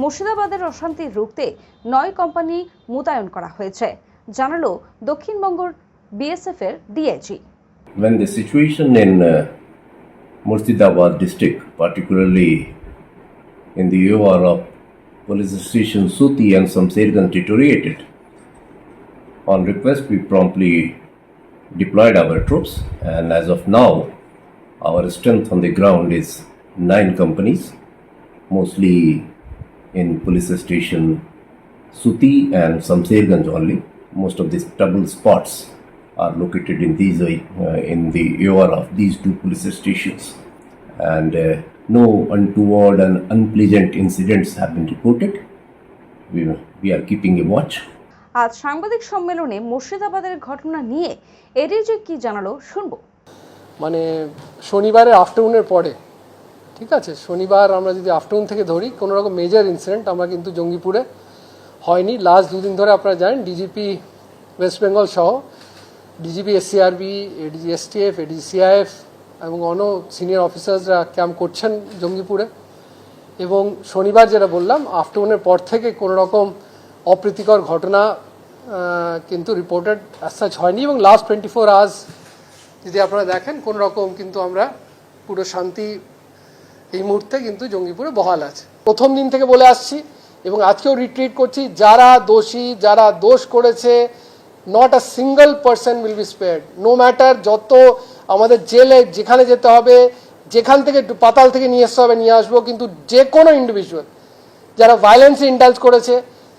মুর্শিদাবাদের অশান্তি রুখতে নয় কোম্পানি মোতায়েন করা হয়েছে জানালো দক্ষিণবঙ্গের বিএসএফ এর DIG when the situation in uh, Murshidabad district, particularly in the UR of police station Suti and some Samsergan deteriorated, on request we promptly deployed our troops and as of now our strength on the ground is nine companies, mostly in police station Suti and Samserganj only. Most of these trouble spots are located in these uh, in the AOR of these two police stations, and uh, no untoward and unpleasant incidents have been reported. We, we are keeping a watch. আজ সাংবাদিক সম্মেলনে মুর্শিদাবাদের ঘটনা নিয়ে ADG কি জানালো শুনব মানে শনিবারের আফটারনুনের পরে ঠিক আছে, শনিবার আমরা যদি আফটারনুন থেকে ধরি, কোনো রকম মেজর ইনসিডেন্ট আমরা কিন্তু জঙ্গিপুরে হয়নি। লাস্ট দুদিন ধরে আপনারা জানেন ডিজিপি ওয়েস্ট বেঙ্গল সহ DGP SCRB ADG STF ADG CIF এবং অন্য সিনিয়র অফিসার্সরা ক্যাম্প করছেন জঙ্গিপুরে। এবং শনিবার যেটা বললাম আফটারনুনের পর থেকে কোনো রকম অপ্রীতিকর ঘটনা কিন্তু রিপোর্টেড অ্যাজ হয়নি। এবং লাস্ট টোয়েন্টি ফোর আওয়ার্স যদি আপনারা দেখেন, কোন রকম কিন্তু আমরা পুরো শান্তি এই মুহূর্তে কিন্তু জঙ্গিপুরে বহাল আছে। প্রথম দিন থেকে বলে আসছি এবং আজকেও রিট্রিট করছি যারা দোষী যারা দোষ করেছে not a single person will be spared no matter যত আমাদের জেলে যেখানে যেতে হবে যেখান থেকে পাতাল থেকে নিয়ে আসতে হবে নিয়ে আসব কিন্তু যে কোনো ইন্ডিভিজুয়াল যারা ভায়োলেন্সে ইন্ডালজ করেছে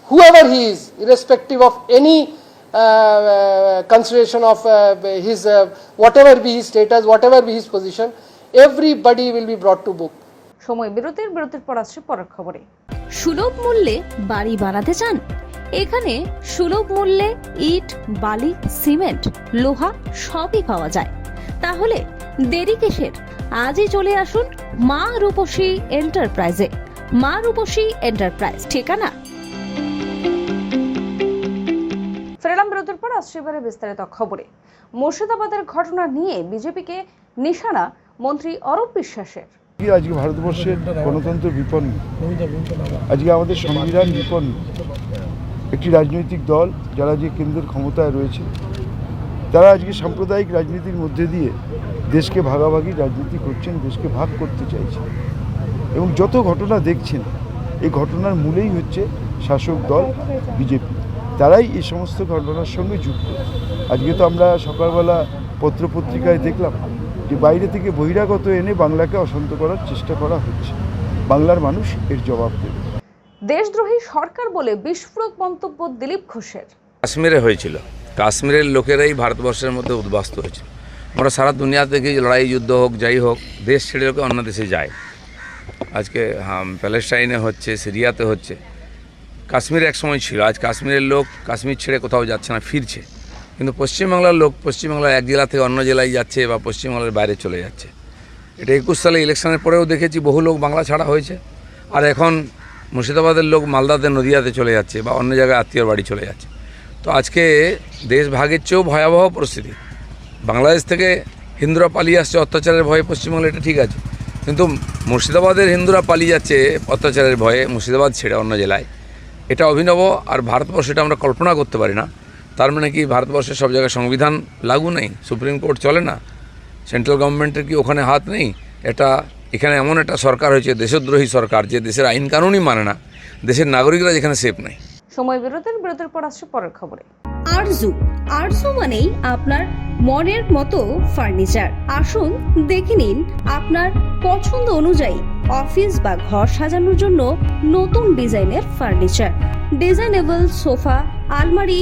he is, irrespective of any uh, uh, consideration of uh, his, uh, whatever be his status, whatever be his position, everybody will be brought to book. সময় বিরতির বিরতির পর আসছে পরের খবরে। সুলভ মূল্যে বাড়ি বানাতে চান? এখানে সুলভ মূল্যে ইট বালি সিমেন্ট লোহা সবই পাওয়া যায়। তাহলে দেরি কিসের? আজই চলে আসুন মা রূপসী এন্টারপ্রাইজে। মা রূপসী এন্টারপ্রাইজ ঠিকানা? ফেরালাম বিরতির পর আসছে এবারে বিস্তারিত খবরে। মুর্শিদাবাদের ঘটনা নিয়ে বিজেপিকে নিশানা মন্ত্রী অরূপ বিশ্বাসের। আজকে ভারতবর্ষের গণতন্ত্র বিপন্ন? আজকে আমাদের সংবিধান বিপন্ন। একটি রাজনৈতিক দল যারা যে কেন্দ্রের ক্ষমতায় রয়েছে, তারা আজকে সাম্প্রদায়িক রাজনীতির মধ্যে দিয়ে দেশকে ভাগাভাগি রাজনীতি করছেন, দেশকে ভাগ করতে চাইছেন। এবং যত ঘটনা দেখছেন, এই ঘটনার মূলেই হচ্ছে শাসক দল বিজেপি। তারাই এই সমস্ত ঘটনার সঙ্গে যুক্ত। আজকে তো আমরা সকালবেলা পত্রপত্রিকায় দেখলাম যে বাইরে থেকে বহিরাগত এনে বাংলাকে অশান্ত করার চেষ্টা করা হচ্ছে। বাংলার মানুষ এর জবাব দেবে। দেশদ্রোহী সরকার বলে বিস্ফোরক মন্তব্য দিলীপ ঘোষের। কাশ্মীরে হয়েছিল। কাশ্মীরের লোকেরাই ভারতবর্ষের মধ্যে উদ্বাস্ত হয়েছিল। আমরা সারা দুনিয়াতে যে লড়াই যুদ্ধ হোক যাই হোক দেশ ছেড়ে লোকে অন্য দেশে যায়। আজকে প্যালেস্টাইনে হচ্ছে সিরিয়াতে হচ্ছে। কাশ্মীর এক সময় ছিল। আজ কাশ্মীরের লোক কাশ্মীর ছেড়ে কোথাও যাচ্ছে না ফিরছে। কিন্তু পশ্চিমবাংলার লোক পশ্চিমবাংলার এক জেলা থেকে অন্য জেলায় যাচ্ছে বা পশ্চিমবাংলার বাইরে চলে যাচ্ছে। এটা একুশ সালে ইলেকশনের পরেও দেখেছি বহু লোক বাংলা ছাড়া হয়েছে। আর এখন মুর্শিদাবাদের লোক মালদাতে, নদিয়াতে চলে যাচ্ছে বা অন্য জায়গায় আত্মীয়র বাড়ি চলে যাচ্ছে। তো আজকে দেশ ভাগের চেয়েও ভয়াবহ পরিস্থিতি। বাংলাদেশ থেকে হিন্দুরা পালিয়ে আসছে, অত্যাচারের ভয়ে পশ্চিমবঙ্গে এটা ঠিক আছে। কিন্তু মুর্শিদাবাদের হিন্দুরা পালিয়ে যাচ্ছে অত্যাচারের ভয়ে, মুর্শিদাবাদ ছেড়ে অন্য জেলায়। এটা অভিনব আর ভারতবর্ষ এটা আমরা কল্পনা করতে পারি না। তার মানে কি ভারতবর্ষের সব জায়গায় সংবিধান লাগু নেই? সুপ্রিম কোর্ট চলে না? সেন্ট্রাল গভর্নমেন্টের কি ওখানে হাত নেই? এটা এখানে এমন একটা সরকার হয়েছে দেশদ্রোহী সরকার যে দেশের আইন কানুনই মানে না। দেশের নাগরিকরা যেখানে সেফ নেই। সময় বিরতির বিরতির পর আসছে পরের খবরে। আরজু আরজু মানেই আপনার মনের মতো ফার্নিচার। আসুন দেখে নিন আপনার পছন্দ অনুযায়ী অফিস বা ঘর সাজানোর জন্য নতুন ডিজাইনের ফার্নিচার। ডিজাইনেবল সোফা আলমারি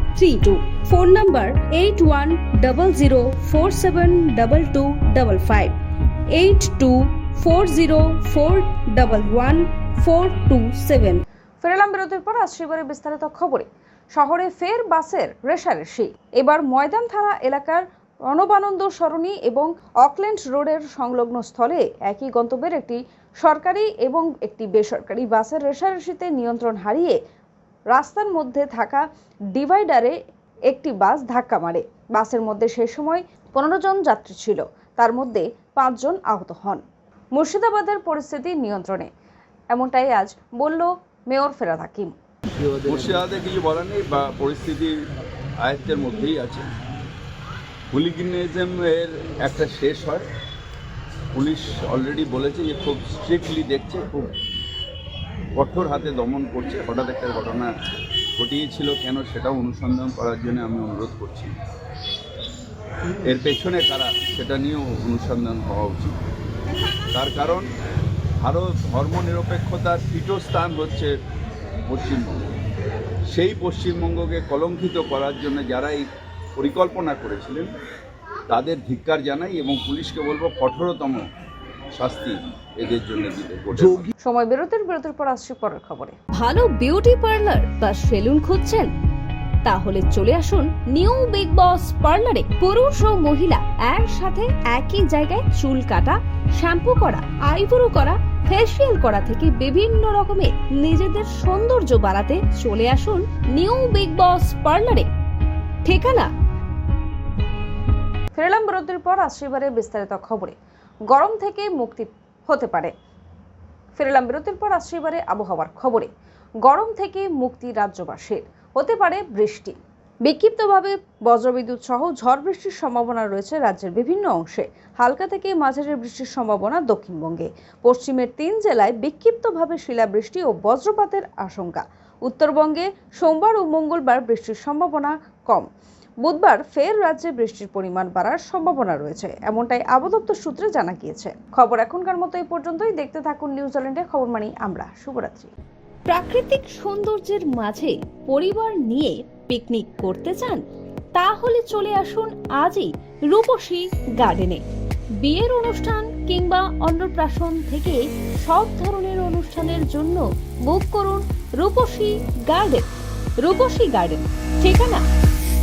Three two phone eight one double zero four seven double two double five eight two four zero four double one four two seven ফেরালাম বিরতির পর বিস্তারিত খবরে। শহরে ফের বাসের রেশারেশি এবার ময়দান থানা এলাকার রণবানন্দ সরণি এবং অকল্যান্ড রোডের সংলগ্ন স্থলে একই গন্তব্যের একটি সরকারি এবং একটি বেসরকারি বাসের রেশারেশিতে নিয়ন্ত্রণ হারিয়ে রাস্তার মধ্যে থাকা ডিভাইডারে একটি বাস ধাক্কা মারে। বাসের মধ্যে সে সময় পনেরো জন যাত্রী ছিল। তার মধ্যে পাঁচজন আহত হন। মুর্শিদাবাদের পরিস্থিতি নিয়ন্ত্রণে। এমনটাই আজ বলল মেয়র ফেরাদ হাকিম। মুর্শিদাবাদে কিছু বলার নেই বা পরিস্থিতির আয়ত্তের মধ্যেই আছে। হুলিগিনিজম এর একটা শেষ হয়। পুলিশ অলরেডি বলেছে যে খুব স্ট্রিক্টলি দেখছে, খুব কঠোর হাতে দমন করছে। হঠাৎ একটা ঘটনা ঘটিয়েছিল কেন সেটাও অনুসন্ধান করার জন্য আমি অনুরোধ করছি। এর পেছনে কারা, সেটা নিয়েও অনুসন্ধান হওয়া উচিত। তার কারণ, ভারত ধর্মনিরপেক্ষতার পীঠস্থান হচ্ছে পশ্চিমবঙ্গ। সেই পশ্চিমবঙ্গকে কলঙ্কিত করার জন্য যারা এই পরিকল্পনা করেছিলেন, তাদের ধিক্কার জানাই এবং পুলিশকে বলব কঠোরতম শাস্তি এদের জন্য দিতে সময় বিরতির বিরতির পর আসছি পরের খবরে। ভালো বিউটি পার্লার বা সেলুন খুঁজছেন? তাহলে চলে আসুন নিউ বিগ বস পার্লারে। পুরুষ ও মহিলা একসাথে একই জায়গায় চুল কাটা শ্যাম্পু করা আইব্রো করা ফেসিয়াল করা থেকে বিভিন্ন রকমের নিজেদের সৌন্দর্য বাড়াতে চলে আসুন নিউ বিগ বস পার্লারে। ঠিকানা? ফেরালাম বিরতির পর আসছি বিস্তারিত খবরে। গরম থেকে মুক্তি হতে পারে। ফেরালাম বিরতির পর আসছি এবারে আবহাওয়ার খবরে। গরম থেকে মুক্তি রাজ্যবাসীর। হতে পারে বৃষ্টি। বিক্ষিপ্তভাবে বজ্রবিদ্যুৎ সহ ঝড় বৃষ্টির সম্ভাবনা রয়েছে রাজ্যের বিভিন্ন অংশে। হালকা থেকে মাঝারি বৃষ্টির সম্ভাবনা দক্ষিণবঙ্গে। পশ্চিমের তিন জেলায় বিক্ষিপ্তভাবে শিলাবৃষ্টি ও বজ্রপাতের আশঙ্কা। উত্তরবঙ্গে সোমবার ও মঙ্গলবার বৃষ্টির সম্ভাবনা কম। বুধবার ফের রাজ্যে বৃষ্টির পরিমাণ বাড়ার সম্ভাবনা রয়েছে। এমনটাই আবদপ্তর সূত্রে জানা গিয়েছে। খবর এখনকার মতো এই পর্যন্তই। দেখতে থাকুন নিউজিল্যান্ডের খবর মানি আমরা। শুভরাত্রি। প্রাকৃতিক সৌন্দর্যের মাঝে পরিবার নিয়ে পিকনিক করতে চান, তাহলে চলে আসুন আজই রূপসী গার্ডেনে বিয়ের অনুষ্ঠান কিংবা অন্নপ্রাশন থেকে সব ধরনের অনুষ্ঠানের জন্য বুক করুন রূপসী গার্ডেন রূপসী গার্ডেন ঠিকানা?